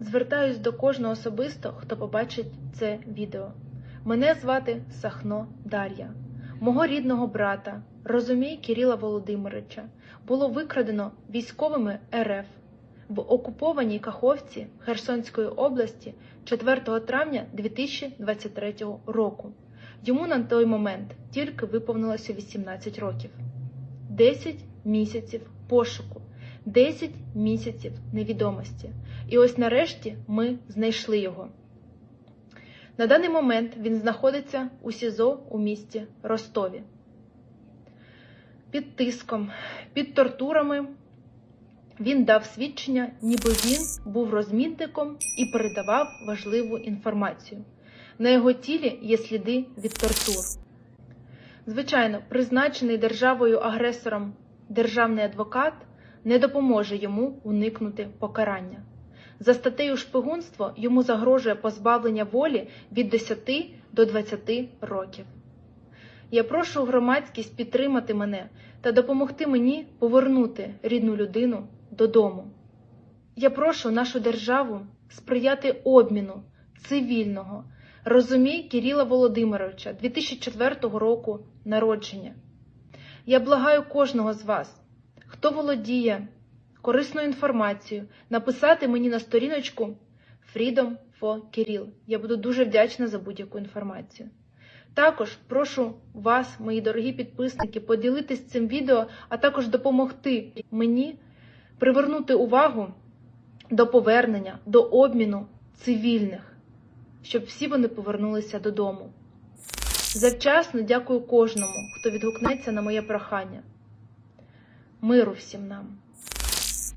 Звертаюсь до кожного особисто, хто побачить це відео. Мене звати Сахно Дар'я. Мого рідного брата, Розумій Кирила Володимировича, було викрадено військовими РФ в окупованій Каховці Херсонської області 4 травня 2023 року. Йому на той момент тільки виповнилося 18 років. 10 місяців пошуку, 10 місяців невідомості. І ось нарешті ми знайшли його. На даний момент він знаходиться у СІЗО у місті Ростові. Під тиском, під тортурами він дав свідчення, ніби він був розмінником і передавав важливу інформацію. На його тілі є сліди від тортур. Звичайно, призначений державою-агресором державний адвокат не допоможе йому уникнути покарання. За статтею шпигунство йому загрожує позбавлення волі від 10 до 20 років. Я прошу громадськість підтримати мене та допомогти мені повернути рідну людину додому. Я прошу нашу державу сприяти обміну цивільного, розумій Кирила Володимировича 2004 року народження. Я благаю кожного з вас, хто володіє корисною інформацією, написати мені на сторіночку Freedom for Kirill. Я буду дуже вдячна за будь-яку інформацію. Також прошу вас, мої дорогі підписники, поділитись цим відео, а також допомогти мені привернути увагу до повернення, до обміну цивільних, щоб всі вони повернулися додому. Завчасно дякую кожному, хто відгукнеться на моє прохання. Миру всім нам!